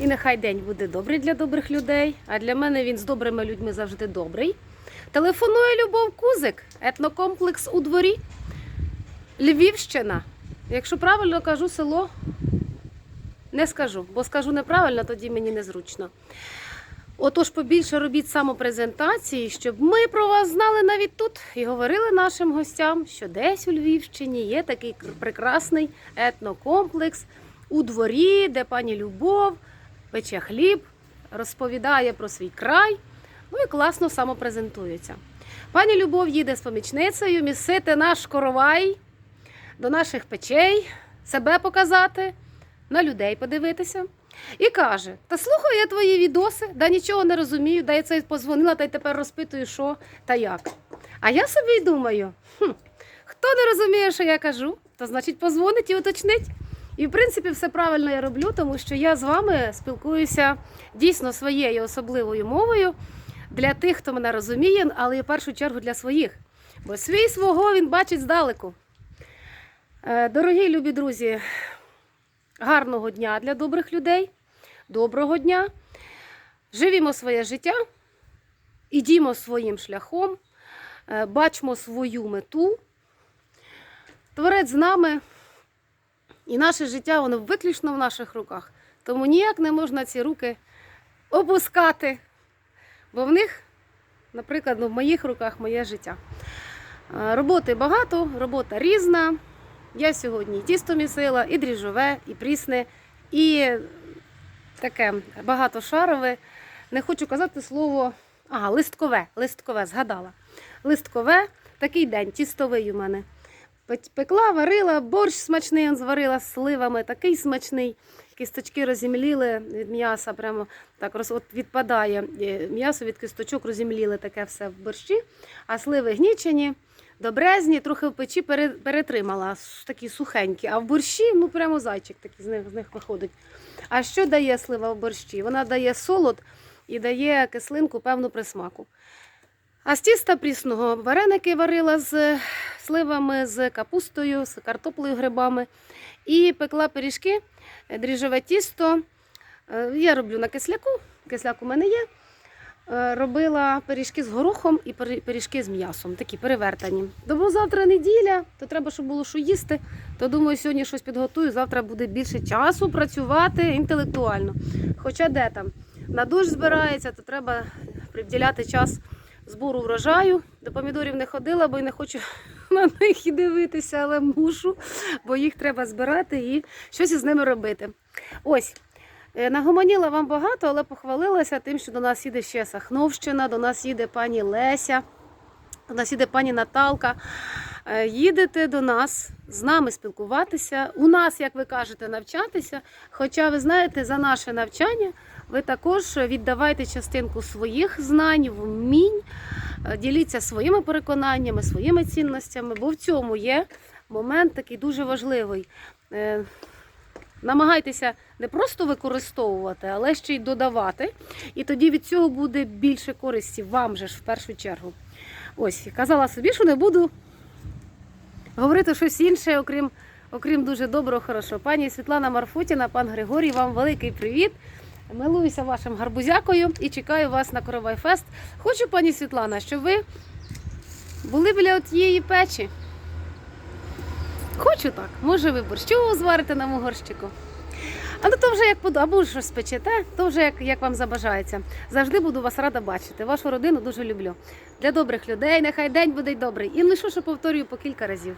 І нехай день буде добрий для добрих людей, а для мене він з добрими людьми завжди добрий. Телефонує Любов Кузик, етнокомплекс у дворі. Львівщина. Якщо правильно кажу село, не скажу, бо скажу неправильно, тоді мені незручно. Отож, побільше робіть самопрезентації, щоб ми про вас знали навіть тут і говорили нашим гостям, що десь у Львівщині є такий прекрасний етнокомплекс у дворі, де пані Любов пече хліб, розповідає про свій край, ну і класно самопрезентується. Пані Любов їде з помічницею місити наш коровай до наших печей, себе показати, на людей подивитися. І каже: Та слухаю я твої відоси, да нічого не розумію, да я це позвонила, та й тепер розпитую, що та як. А я собі й думаю: хм, хто не розуміє, що я кажу, то значить позвонить і уточнить. І в принципі все правильно я роблю, тому що я з вами спілкуюся дійсно своєю особливою мовою для тих, хто мене розуміє, але і в першу чергу для своїх. Бо свій свого він бачить здалеку. Е, Дорогі любі друзі, гарного дня для добрих людей, доброго дня. Живімо своє життя, ідімо своїм шляхом, е, бачимо свою мету. Творець з нами, і наше життя воно виключно в наших руках. Тому ніяк не можна ці руки опускати, бо в них, наприклад, ну, в моїх руках моє життя. Е, Роботи багато, робота різна. Я сьогодні і тісто місила, і дріжджове, і прісне, і таке багатошарове. Не хочу казати слово. Ага, листкове, листкове, згадала. Листкове, такий день, тістовий у мене. Пек- Пекла, варила, борщ смачний он зварила з сливами, такий смачний. Кісточки розімліли від м'яса, прямо так роз, от відпадає е, м'ясо від кісточок, розімліли таке все в борщі, а сливи гнічені, добрезні, трохи в печі перетримала, такі сухенькі. А в борщі, ну прямо зайчик такий з них, з них виходить. А що дає слива в борщі? Вона дає солод і дає кислинку, певну присмаку. А з тіста прісного вареники варила з сливами, з капустою, з картоплею, грибами. І пекла пиріжки, е, дріжджове тісто. Е, Я роблю на кисляку, кисляк у мене є. Е, Робила пиріжки з горохом і пиріжки з м'ясом, такі перевертані. Тому завтра неділя, то треба, щоб було що їсти. То думаю, сьогодні щось підготую. Завтра буде більше часу працювати інтелектуально. Хоча де там на дощ збирається, то треба приділяти час збору врожаю. До помідорів не ходила, бо й не хочу на них і дивитися, але мушу, бо їх треба збирати і щось із ними робити. Ось. е, Нагомоніла вам багато, але похвалилася тим, що до нас їде ще Сахновщина, до нас їде пані Леся, до нас їде пані Наталка. Е, Їдете до нас з нами спілкуватися, у нас, як ви кажете, навчатися. Хоча ви знаєте, за наше навчання ви також віддавайте частинку своїх знань, вмінь, діліться своїми переконаннями, своїми цінностями, бо в цьому є момент такий дуже важливий. Е, Намагайтеся не просто використовувати, але ще й додавати. І тоді від цього буде більше користі вам же ж в першу чергу. Ось, казала собі, що не буду говорити щось інше, окрім, окрім дуже доброго, хорошого. Пані Світлана Марфутіна, пан Григорій, вам великий привіт. Милуюся вашим гарбузякою і чекаю вас на Коровай Фест. Хочу, пані Світлана, щоб ви були біля тієї печі. Хочу так. Може, ви борщу зварите на могорщику. А ну то вже як буду, або щось спечете, то вже як, як вам забажається. Завжди буду вас рада бачити. Вашу родину дуже люблю. Для добрих людей, нехай день буде й добрий. І лише що повторюю по кілька разів.